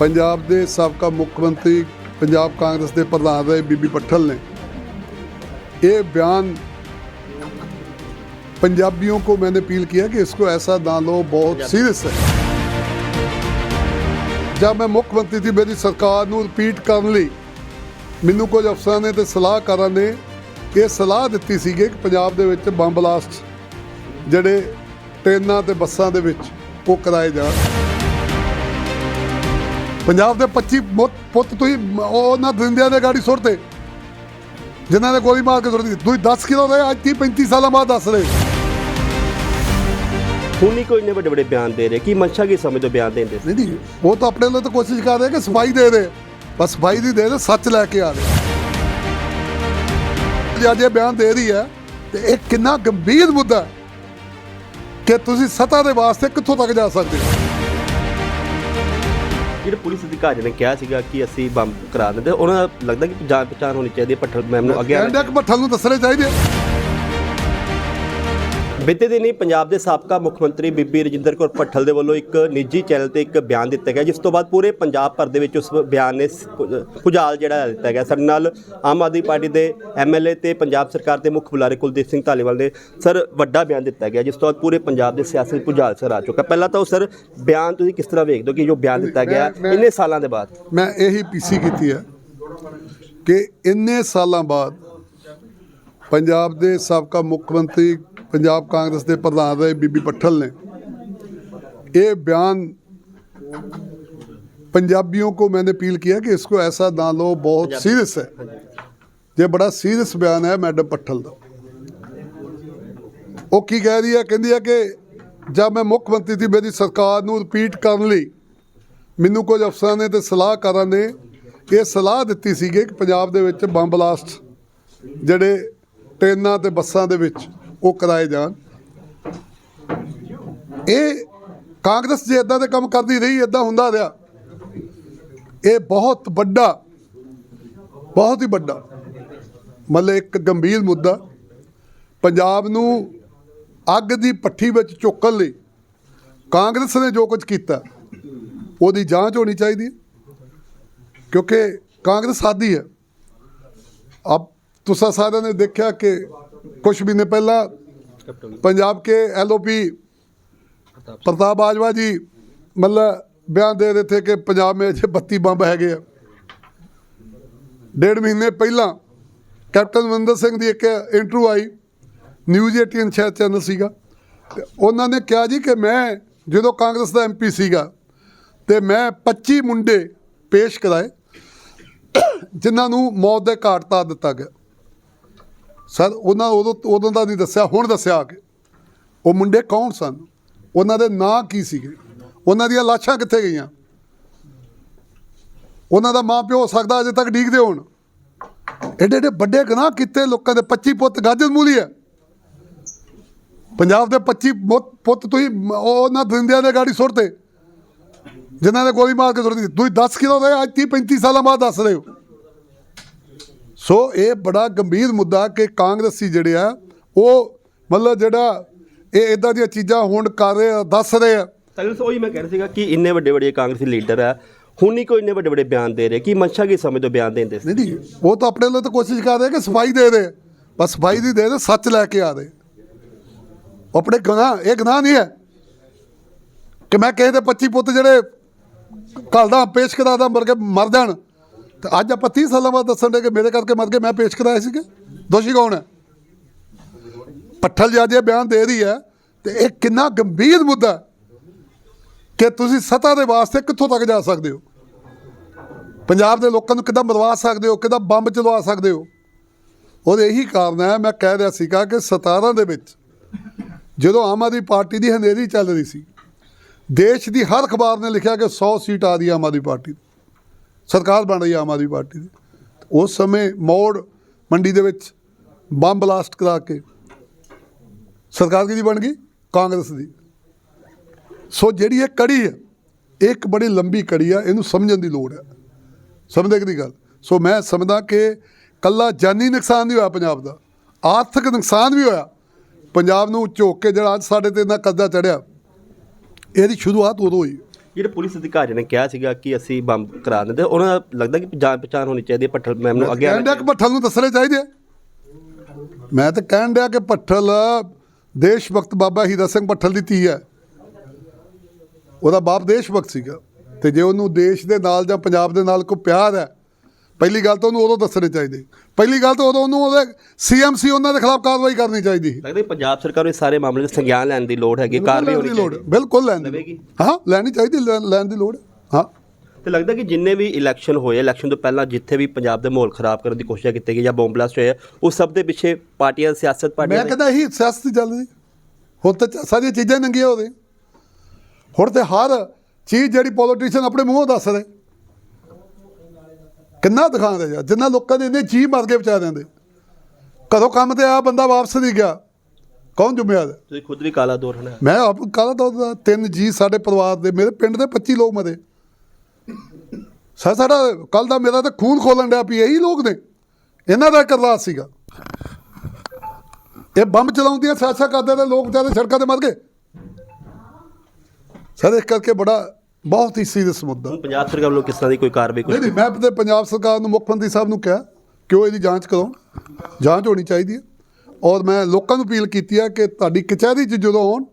ਪੰਜਾਬ ਦੇ ਸਾਬਕਾ ਮੁੱਖ ਮੰਤਰੀ ਪੰਜਾਬ ਕਾਂਗਰਸ ਦੇ ਪ੍ਰਧਾਨ ਰਹੇ ਬੀਬੀ ਪੱਠਲ ਨੇ ਇਹ बयान पंजाबियों को मैंने अपील किया कि इसको ऐसा ना लो बहुत सीरियस है ਜਦ ਮੈਂ ਮੁੱਖ ਮੰਤਰੀ ਸੀ ਮੇਰੀ ਸਰਕਾਰ ਨੂੰ ਰਿਪੀਟ ਕਰਨ ਲਈ ਮੈਨੂੰ ਕੁਝ ਅਫਸਰਾਂ ਨੇ ਤੇ ਸਲਾਹਕਾਰਾਂ ਨੇ ਇਹ ਸਲਾਹ ਦਿੱਤੀ ਸੀਗੀ ਕਿ ਪੰਜਾਬ ਦੇ ਵਿੱਚ ਬੰਬ ਬਲਾਸਟ ਜਿਹੜੇ ਟ੍ਰੇਨਾਂ ਤੇ ਬੱਸਾਂ ਦੇ ਵਿੱਚ ਉਹ ਕਰਾਏ ਜਾਣ ਪੰਜਾਬ ਦੇ 25 ਮੁੱਤ- ਪੁੱਤ ਤੁਸੀਂ ਉਹਨਾਂ ਦਰਿੰਦਿਆਂ ਦੇ ਗਾੜੀ ਸੁੱਟਦੇ ਜਿਨ੍ਹਾਂ ਨੇ ਗੋਲੀ ਮਾਰ ਕੇ ਸੁੱਟ ਦਿੱਤੀ। ਤੁਸੀਂ 10 ਕਿਲੋ ਦੇ ਅੱਜ 30 35 ਸਾਲਾਂ ਬਾਅਦ ਦੱਸ ਰਹੇ। ਹੁਣ ਨਹੀਂ ਕੋਈ ਇੰਨੇ ਵੱਡੇ ਵੱਡੇ ਬਿਆਨ ਦੇ ਰਹੇ। ਕੀ ਮਨਸ਼ਾ ਕੀ ਸਮਝੋ ਬਿਆਨ ਦੇਣ ਦੇ? ਨਹੀਂ ਨਹੀਂ ਉਹ ਤਾਂ ਆਪਣੇ ਲਈ ਤਾਂ ਕੋਸ਼ਿਸ਼ ਕਰ ਰਹੇ ਕਿ ਸਫ਼ਾਈ ਦੇ ਦੇ। ਬਸ ਸਫ਼ਾਈ ਦੀ ਦੇ ਦੇ ਸੱਚ ਲੈ ਕੇ ਆ ਰਹੇ ਜੇ ਅੱਜ ਇਹ ਬਿਆਨ ਦੇ ਰਹੀ ਹੈ ਤੇ ਇਹ ਕਿੰਨਾ ਗੰਭੀਰ ਮੁੱਦਾ ਕਿ ਤੁਸੀਂ ਸਤਾ ਦੇ ਵਾਸਤੇ ਕਿੱਥੋਂ ਤੱਕ ਜਾ ਸਕਦੇ ਹੋ? ਜਿਹੜੇ ਪੁਲਿਸ ਅਧਿਕਾਰੀ ਨੇ ਕਿਹਾ ਸੀਗਾ ਕਿ ਅਸੀਂ ਬੰਬ ਕਰਾ ਦਿੰਦੇ, ਉਹਨਾਂ ਦਾ ਲੱਗਦਾ ਕਿ ਜਾਣ ਪਛਾਣ ਹੋਣੀ ਚਾਹੀਦੀ ਹੈ ਪੱਠਲ ਮੈਮ ਨੂੰ ਅੱਗੇ ਕਹਿੰਦੇ ਕਿ ਭੱਠਲ ਨੂੰ ਦੱਸਣੇ ਚਾਹੀਦੇ ਬੀਤੇ ਦਿਨੀ ਪੰਜਾਬ ਦੇ ਸਾਬਕਾ ਮੁੱਖ ਮੰਤਰੀ ਬੀਬੀ ਰਜਿੰਦਰ ਕੌਰ ਪੱਠਲ ਦੇ ਵੱਲੋਂ ਇੱਕ ਨਿੱਜੀ ਚੈਨਲ ਤੇ ਇੱਕ ਬਿਆਨ ਦਿੱਤਾ ਗਿਆ ਜਿਸ ਤੋਂ ਬਾਅਦ ਪੂਰੇ ਪੰਜਾਬ ਭਰ ਦੇ ਵਿੱਚ ਉਸ ਬਿਆਨ ਨੇ ਭੁਜਾਲ ਜਿਹੜਾ ਦਿੱਤਾ ਗਿਆ। ਸਾਡੇ ਨਾਲ ਆਮ ਆਦਮੀ ਪਾਰਟੀ ਦੇ ਐਮਐਲਏ ਤੇ ਪੰਜਾਬ ਸਰਕਾਰ ਦੇ ਮੁੱਖ ਬੁਲਾਰੇ ਕੁਲਦੀਪ ਸਿੰਘ ਧਾਲੀਵਾਲ ਨੇ ਸਰ ਵੱਡਾ ਬਿਆਨ ਦਿੱਤਾ ਗਿਆ ਜਿਸ ਤੋਂ ਬਾਅਦ ਪੂਰੇ ਪੰਜਾਬ ਦੇ ਸਿਆਸੀ ਭੁਜਾਲ ਸਰ ਆ ਚੁੱਕਾ। ਪਹਿਲਾਂ ਤਾਂ ਉਹ ਸਰ ਬਿਆਨ ਤੁਸੀਂ ਕਿਸ ਤਰ੍ਹਾਂ ਵੇਖਦੇ ਹੋ ਕਿ ਜੋ ਬਿਆਨ ਦਿੱਤਾ ਗਿਆ ਇੰਨੇ ਸਾਲਾਂ ਦੇ ਬਾਅਦ? ਮੈਂ ਇਹੀ ਪੀਸੀ ਕੀਤੀ ਹੈ ਕਿ ਇੰਨੇ ਸਾਲਾਂ ਬਾਅਦ ਪੰਜਾਬ ਦੇ ਸਾਬਕਾ ਮੁੱਖ ਮੰਤਰੀ ਪੰਜਾਬ ਕਾਂਗਰਸ ਦੇ ਪ੍ਰਧਾਨ ਰਹੇ ਬੀਬੀ ਪੱਠਲ ਨੇ ਇਹ ਬਿਆਨ पंजाबियों को मैंने अपील किया कि इसको ऐसा ना लो बहुत सीरियस है ये बड़ा सीरियस बयान है मैडम पट्ठल ਦਾ ਉਹ ਕੀ ਕਹਿ ਰਹੀ ਹੈ ਕਹਿੰਦੀ ਹੈ ਕਿ ਜਦ ਮੈਂ ਮੁੱਖ ਮੰਤਰੀ ਸੀ ਮੇਰੀ ਸਰਕਾਰ ਨੂੰ ਰਿਪੀਟ ਕਰਨ ਲਈ ਮੈਨੂੰ ਕੁਝ ਅਫਸਰਾਂ ਨੇ ਤੇ ਸਲਾਹਕਾਰਾਂ ਨੇ ਇਹ ਸਲਾਹ ਦਿੱਤੀ ਸੀਗੀ ਕਿ ਪੰਜਾਬ ਦੇ ਵਿੱਚ ਬੰਬ ਬਲਾਸਟ ਜਿਹੜੇ ਟ੍ਰੇਨਾਂ ਤੇ ਬੱਸਾਂ ਦੇ ਵਿੱਚ ਉਹ ਕਰਾਏ ਜਾਣ। ਇਹ ਕਾਂਗਰਸ ਜੇ ਇਦਾਂ ਦੇ ਕੰਮ ਕਰਦੀ ਰਹੀ ਇਦਾਂ ਹੁੰਦਾ ਰਿਹਾ। ਇਹ ਬਹੁਤ ਵੱਡਾ, ਬਹੁਤ ਹੀ ਵੱਡਾ, ਮਤਲਬ ਇੱਕ ਗੰਭੀਰ ਮੁੱਦਾ। ਪੰਜਾਬ ਨੂੰ ਅੱਗ ਦੀ ਪੱਠੀ ਵਿੱਚ ਚੁੱਕਣ ਲਈ ਕਾਂਗਰਸ ਨੇ ਜੋ ਕੁਝ ਕੀਤਾ, ਉਹਦੀ ਜਾਂਚ ਹੋਣੀ ਚਾਹੀਦੀ ਹੈ। ਕਿਉਂਕਿ ਕਾਂਗਰਸ ਸਾਦੀ ਹੈ। ਅਬ ਤੁਸੀਂ ਸਾਰਿਆਂ ਨੇ ਦੇਖਿਆ ਕਿ ਕੁਝ ਮਹੀਨੇ ਪਹਿਲਾਂ पंजाब के एलओपी प्रताप बाजवा जी मतलब बयान दे रहे थे कि पंजाब में अजे बत्ती बंब हैगे ਆ ਡੇਢ ਮਹੀਨੇ ਪਹਿਲਾਂ ਕੈਪਟਨ ਅਮਰਿੰਦਰ ਸਿੰਘ ਦੀ ਇੱਕ ਇੰਟਰਵਿਊ ਆਈ ਨਿਊਜ਼ 18 ਸ਼ਾਇਦ ਚੈਨਲ ਸੀਗਾ ਤੇ ਉਹਨਾਂ ਨੇ ਕਿਹਾ ਜੀ ਕਿ ਮੈਂ ਜਦੋਂ ਕਾਂਗਰਸ ਦਾ ਐਮਪੀ ਸੀਗਾ ਤੇ ਮੈਂ 25 ਮੁੰਡੇ ਪੇਸ਼ ਕਰਾਏ ਜਿਨ੍ਹਾਂ ਨੂੰ ਮੌਤ ਦੇ ਘਾਟ ਉਤਾਰ ਦਿੱਤਾ ਗਿਆ ਸਰ, ਉਹਨਾਂ ਉਦੋਂ ਉਦੋਂ ਦਾ ਨਹੀਂ ਦੱਸਿਆ, ਹੁਣ ਦੱਸਿਆ ਆ ਕੇ। ਉਹ ਮੁੰਡੇ ਕੌਣ ਸਨ? ਉਹਨਾਂ ਦੇ ਨਾਂ ਕੀ ਸੀਗੇ? ਉਹਨਾਂ ਦੀਆਂ ਲਾਸ਼ਾਂ ਕਿੱਥੇ ਗਈਆਂ? ਉਹਨਾਂ ਦਾ ਮਾਂ ਪਿਓ ਹੋ ਸਕਦਾ ਅਜੇ ਤੱਕ ਡੀਕਦੇ ਹੋਣ। ਐਡੇ ਐਡੇ ਵੱਡੇ ਗੁਨਾਹ ਕੀਤੇ ਲੋਕਾਂ ਦੇ। 25 ਪੁੱਤ ਗਾਜਰ ਮੂਲੀ ਹੈ। ਪੰਜਾਬ ਦੇ 25 ਪੁੱਤ ਤੁਸੀਂ ਉਹ ਉਹਨਾਂ ਦਿੰਦਿਆਂ ਦੇ ਗਾੜੀ ਸੁੱਟਦੇ ਜਿਨ੍ਹਾਂ ਨੇ ਗੋਲੀ ਮਾਰ ਕੇ ਸੁੱਟ ਦਿੱਤੀ। ਤੁਸੀਂ 10 ਕਿਲੋ ਦੇ ਅੱਜ 30 35 ਸਾਲਾਂ ਬਾਅਦ ਦੱਸ ਰਹੇ ਹੋ। ਸੋ ਇਹ ਬੜਾ ਗੰਭੀਰ ਮੁੱਦਾ ਕਿ ਕਾਂਗਰਸੀ ਜਿਹੜੇ ਆ ਉਹ ਮਤਲਬ ਜਿਹੜਾ ਇਹ ਇਦਾਂ ਦੀਆਂ ਚੀਜ਼ਾਂ ਹੁਣ ਕਰ ਰਹੇ ਆ ਦੱਸ ਰਹੇ ਆ। ਤਾਂ ਉਹੀ ਮੈਂ ਕਹਿ ਰਿਹਾ ਸੀਗਾ ਕਿ ਇੰਨੇ ਵੱਡੇ ਵੱਡੇ ਕਾਂਗਰਸੀ ਲੀਡਰ ਆ ਹੁਣ ਨਹੀਂ ਕੋਈ ਇੰਨੇ ਵੱਡੇ ਵੱਡੇ ਬਿਆਨ ਦੇ ਰਹੇ ਕੀ ਮਨਸ਼ਾ ਕੀ ਸਮਝੋ ਬਿਆਨ ਦੇਣ ਦੇ ਨਹੀਂ ਨਹੀਂ ਉਹ ਤਾਂ ਆਪਣੇ ਲਈ ਤਾਂ ਕੋਸ਼ਿਸ਼ ਕਰ ਰਹੇ ਕਿ ਸਫ਼ਾਈ ਦੇ ਦੇ ਬਸ ਸਫ਼ਾਈ ਦੀ ਦੇ ਦੇ ਸੱਚ ਲੈ ਕੇ ਆ ਦੇ। ਆਪਣੇ ਗੁਨਾਹ ਇਹ ਗੁਨਾਹ ਨਹੀਂ ਹੈ ਕਿ ਮੈਂ ਕਿਸੇ ਦੇ 25 ਪੁੱਤ ਜਿਹੜੇ ਘਲਦਾ ਪੇਸ਼ ਕਰਾਦਾ ਮਰ ਕੇ ਮਰ ਜਾਣ। ਤੇ ਅੱਜ ਆਪਾਂ 30 ਸਾਲਾਂ ਬਾਅਦ ਦੱਸਣ ਦੇ ਕਿ ਮੇਰੇ ਕਰਕੇ ਮਰ ਗਏ, ਮੈਂ ਪੇਸ਼ ਕਰਾਏ ਸੀਗੇ। ਦੋਸ਼ੀ ਕੌਣ ਹੈ? ਪੱਠਲ ਜਿਹਾ ਜੇ ਬਿਆਨ ਦੇ ਰਹੀ ਹੈ ਤੇ ਇਹ ਕਿੰਨਾ ਗੰਭੀਰ ਮੁੱਦਾ ਕਿ ਤੁਸੀਂ ਸਤਾ ਦੇ ਵਾਸਤੇ ਕਿੱਥੋਂ ਤੱਕ ਜਾ ਸਕਦੇ ਹੋ? ਪੰਜਾਬ ਦੇ ਲੋਕਾਂ ਨੂੰ ਕਿੱਦਾਂ ਮਰਵਾ ਸਕਦੇ ਹੋ, ਕਿੱਦਾਂ ਬੰਬ ਚਲਵਾ ਸਕਦੇ ਹੋ? ਉਹਦੇ ਇਹੀ ਕਾਰਨ ਹੈ, ਮੈਂ ਕਹਿ ਰਿਹਾ ਸੀਗਾ ਕਿ 17 ਦੇ ਵਿੱਚ ਜਦੋਂ ਆਮ ਆਦਮੀ ਪਾਰਟੀ ਦੀ ਹਨੇਰੀ ਚੱਲ ਰਹੀ ਸੀ, ਦੇਸ਼ ਦੀ ਹਰ ਅਖਬਾਰ ਨੇ ਲਿਖਿਆ ਕਿ 100 ਸੀਟ ਆ ਰਹੀ ਹੈ ਆਮ ਆਦਮੀ ਪਾਰਟੀ ਸਰਕਾਰ ਬਣ ਰਹੀ ਆਮ ਆਦਮੀ ਪਾਰਟੀ ਦੀ। ਉਸ ਸਮੇਂ ਮੌੜ ਮੰਡੀ ਦੇ ਵਿੱਚ ਬੰਬ ਬਲਾਸਟ ਕਰਾ ਕੇ ਸਰਕਾਰ ਕਿਹਦੀ ਬਣ ਗਈ? ਕਾਂਗਰਸ ਦੀ। ਸੋ ਜਿਹੜੀ ਇਹ ਕੜੀ ਹੈ ਇਹ ਇੱਕ ਬੜੀ ਲੰਬੀ ਕੜੀ ਆ, ਇਹਨੂੰ ਸਮਝਣ ਦੀ ਲੋੜ ਹੈ। ਸਮਝਦੇ ਕਿ ਨਹੀਂ ਗੱਲ? ਸੋ ਮੈਂ ਸਮਝਦਾ ਕਿ ਕੱਲਾ ਜਾਨੀ ਨੁਕਸਾਨ ਨਹੀਂ ਹੋਇਆ ਪੰਜਾਬ ਦਾ, ਆਰਥਿਕ ਨੁਕਸਾਨ ਵੀ ਹੋਇਆ। ਪੰਜਾਬ ਨੂੰ ਝੋਕ ਕੇ ਜਿਹੜਾ ਅੱਜ ਸਾਡੇ ਤੇ ਇੰਨਾ ਕਰਜ਼ਾ ਚੜਿਆ, ਇਹਦੀ ਸ਼ੁਰੂਆਤ ਉਦੋਂ ਹੋਈ। ਜਿਹੜੇ ਪੁਲਿਸ ਅਧਿਕਾਰੀ ਨੇ ਕਿਹਾ ਸੀਗਾ ਕਿ ਅਸੀਂ ਬੰਬ ਕਰਾ ਦਿੰਦੇ, ਉਹਨਾਂ ਦਾ ਲੱਗਦਾ ਕਿ ਜਾਣ ਪਛਾਣ ਹੋਣੀ ਚਾਹੀਦੀ ਹੈ, ਭੱਠਲ ਮੈਮ ਨੂੰ ਅੱਗੇ ਕਹਿਣ ਡਿਆ ਕਿ ਭੱਠਲ ਨੂੰ ਦੱਸਣੇ ਚਾਹੀਦੇ ਆ। ਮੈਂ ਤਾਂ ਕਹਿਣ ਡਿਆ ਕਿ ਭੱਠਲ, ਦੇਸ਼ ਭਗਤ ਬਾਬਾ ਹੀਰਾ ਸਿੰਘ ਭੱਠਲ ਦੀ ਧੀ ਹੈ ਉਹਦਾ ਬਾਪ ਦੇਸ਼ ਭਗਤ ਸੀਗਾ ਤੇ ਜੇ ਉਹਨੂੰ ਦੇਸ਼ ਦੇ ਨਾਲ ਜਾਂ ਪੰਜਾਬ ਦੇ ਨਾਲ ਕੋਈ ਪਿਆਰ ਹੈ ਪਹਿਲੀ ਗੱਲ ਤਾਂ ਉਹਨੂੰ ਉਦੋਂ ਦੱਸਣੇ ਚਾਹੀਦੇ। ਪਹਿਲੀ ਗੱਲ ਤਾਂ ਉਦੋਂ ਉਹਨੂੰ ਉਹਦੇ ਸੀਐਮਸੀ ਉਹਨਾਂ ਦੇ ਖਿਲਾਫ ਕਾਰਵਾਈ ਕਰਨੀ ਚਾਹੀਦੀ ਲੱਗਦਾ ਪੰਜਾਬ ਸਰਕਾਰ ਨੂੰ ਸਾਰੇ ਮਾਮਲੇ 'ਚ ਸੰਗਿਆਨ ਲੈਣ ਦੀ ਲੋੜ ਹੈਗੀ ਕਾਰਵਾਈ ਹੋਣੀ ਦੀ ਚਾਹੀਦੀ। ਬਿਲਕੁਲ ਲੈਣ ਦੀ। ਹਾਂ ਲੈਣੀ ਚਾਹੀਦੀ ਲੈਣ ਦੀ ਲੋੜ ਹੈ। ਹਾਂ ਤੇ ਲੱਗਦਾ ਕਿ ਜਿੰਨੇ ਵੀ ਇਲੈਕਸ਼ਨ ਹੋਏ ਇਲੈਕਸ਼ਨ ਤੋਂ ਪਹਿਲਾਂ ਜਿੱਥੇ ਵੀ ਪੰਜਾਬ ਦੇ ਮਾਹੌਲ ਖਰਾਬ ਕਰਨ ਦੀ ਕੋਸ਼ਿਸ਼ ਕੀਤੀ ਗਈ ਜਾਂ ਬੰਬ ਬਲਾਸਟ ਹੋਇਆ ਉਸ ਸਭ ਦੇ ਪਿੱਛੇ ਪਾਰਟੀਆਂ ਸਿਆਸਤ ਪਾਰਟੀਆਂ ਮੈਂ ਕਹਿੰਦਾ ਇਹੀ ਸਿਆਸਤ ਚੱਲਦੀ ਹੁਣ ਤਾਂ ਸਾਰੀਆਂ ਚੀਜ਼ਾਂ ਨੰਗੀਆਂ ਹੋ ਗਈਆਂ ਹੁਣ ਤੇ ਹਰ ਚੀਜ਼ ਜਿਹੜੀ ਪੋਲੀਟੀਸ਼ੀਅਨ ਆਪਣੇ ਮੂੰਹੋਂ ਦੱਸਦੇ ਕਿੰਨਾ ਦਿਖਾਉਂਦੇ ਯਾਰ ਜਿੰਨਾ ਲੋਕਾਂ ਦੇ ਇੰਨੇ ਜੀ ਮਰ ਗਏ ਵਿਚਾਰਿਆਂ ਦੇ। ਕਦੋਂ ਕੰਮ ਤੇ ਆ ਬੰਦਾ ਵਾਪਸ ਨਹੀਂ ਗਿਆ। ਕੌਣ ਜ਼ਿੰਮੇਵਾਰ ਹੈ? ਤੁਸੀਂ ਖੁਦ ਵੀ ਕਾਲਾ ਦੌਰ ਹਨਾ। ਮੈਂ ਆਪ ਕਾਲਾ ਦੌਰ ਦਾ ਤਿੰਨ ਜੀ ਸਾਡੇ ਪਰਿਵਾਰ ਦੇ ਮੇਰੇ ਪਿੰਡ ਦੇ 25 ਲੋਕ ਮਰੇ। ਸਾਡਾ ਕੱਲ ਦਾ ਮੇਰਾ ਤਾਂ ਖੂਨ ਖੋਲਣ ਡਿਆ ਵੀ ਇਹੀ ਲੋਕ ਨੇ। ਇਹਨਾਂ ਦਾ ਕਰਲਾਸ ਸੀਗਾ। ਇਹ ਬੰਬ ਚਲਾਉਂਦੀਆਂ ਸਿਆਸਾ ਕਰਦੇ ਤੇ ਲੋਕ ਵਿਚਾਰੇ ਸੜਕਾਂ ਤੇ ਮਰ ਗਏ। ਸਰ ਇਸ ਕਰਕੇ ਬੜਾ ਬਹੁਤ ਹੀ ਸੀਰੀਅਸ ਮੁੱਦਾ। ਪੰਜਾਬ ਸਰਕਾਰ ਵੱਲੋਂ ਕਿਸ ਤਰ੍ਹਾਂ ਦੀ ਕੋਈ ਕਾਰਵਾਈ ਕੋਈ ਨਹੀਂ ਨਹੀਂ ਮੈਂ ਤੇ ਪੰਜਾਬ ਸਰਕਾਰ ਨੂੰ ਮੁੱਖ ਮੰਤਰੀ ਸਾਹਿਬ ਨੂੰ ਕਿਹਾ ਕਿ ਉਹ ਇਹਦੀ ਜਾਂਚ ਕਰੋ ਜਾਂਚ ਹੋਣੀ ਚਾਹੀਦੀ ਹੈ। ਔਰ ਮੈਂ ਲੋਕਾਂ ਨੂੰ ਅਪੀਲ ਕੀਤੀ ਹੈ ਕਿ ਤੁਹਾਡੀ ਕਚਹਿਰੀ 'ਚ ਜਦੋਂ ਆਉਣ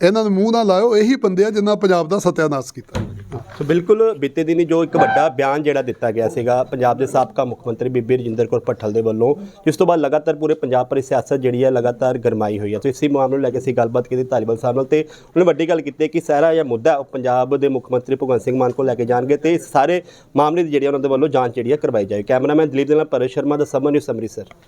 ਇਹਨਾਂ ਨੂੰ ਮੂੰਹ ਨਾ ਲਾਇਓ। ਇਹੀ ਬੰਦੇ ਆ ਜਿਨ੍ਹਾਂ ਪੰਜਾਬ ਦਾ ਸਤਿਆਨਾਸ਼ ਕੀਤਾ। ਸੋ ਬਿਲਕੁਲ, ਬੀਤੇ ਦਿਨੀ ਜੋ ਇੱਕ ਵੱਡਾ ਬਿਆਨ ਜਿਹੜਾ ਦਿੱਤਾ ਗਿਆ ਸੀਗਾ, ਪੰਜਾਬ ਦੇ ਸਾਬਕਾ ਮੁੱਖ ਮੰਤਰੀ ਬੀਬੀ ਰਜਿੰਦਰ ਕੌਰ ਭੱਠਲ ਦੇ ਵੱਲੋਂ, ਜਿਸ ਤੋਂ ਬਾਅਦ ਲਗਾਤਾਰ ਪੂਰੇ ਪੰਜਾਬ ਪਰ ਸਿਆਸਤ ਜਿਹੜੀ ਹੈ ਲਗਾਤਾਰ ਗਰਮਾਈ ਹੋਈ ਹੈ। ਸੋ ਇਸੇ ਮਾਮਲੇ ਨੂੰ ਲੈ ਕੇ ਅਸੀਂ ਗੱਲਬਾਤ ਕੀਤੀ ਧਾਲੀਵਾਲ ਸਾਹਿਬ ਨਾਲ ਤੇ ਉਹਨੇ ਵੱਡੀ ਗੱਲ ਕੀਤੀ ਕਿ ਸਾਰਾ ਇਹ ਮੁੱਦਾ ਉਹ ਪੰਜਾਬ ਦੇ ਮੁੱਖ ਮੰਤਰੀ ਭਗਵੰਤ ਸਿੰਘ ਮਾਨ ਕੋਲ ਲੈ ਕੇ ਜਾਣਗੇ ਤੇ ਇਸ ਸਾਰੇ ਮਾਮਲੇ ਦੀ ਜਿਹੜੀ ਹੈ ਉਹਨਾਂ ਦੇ ਵੱਲੋਂ ਜਾਂਚ ਜਿਹੜੀ ਹੈ ਕਰਵਾਈ ਜਾਏ ਕੈਮਰਾਮੈਨ ਦਲੀਪ ਦੇ ਨਾਲ ਪਰੇਸ਼ ਸ਼ਰਮਾ ਦਾ ਸਮਨ ਨਿਊਜ਼ ਅੰਮ੍ਰਿਤਸਰ।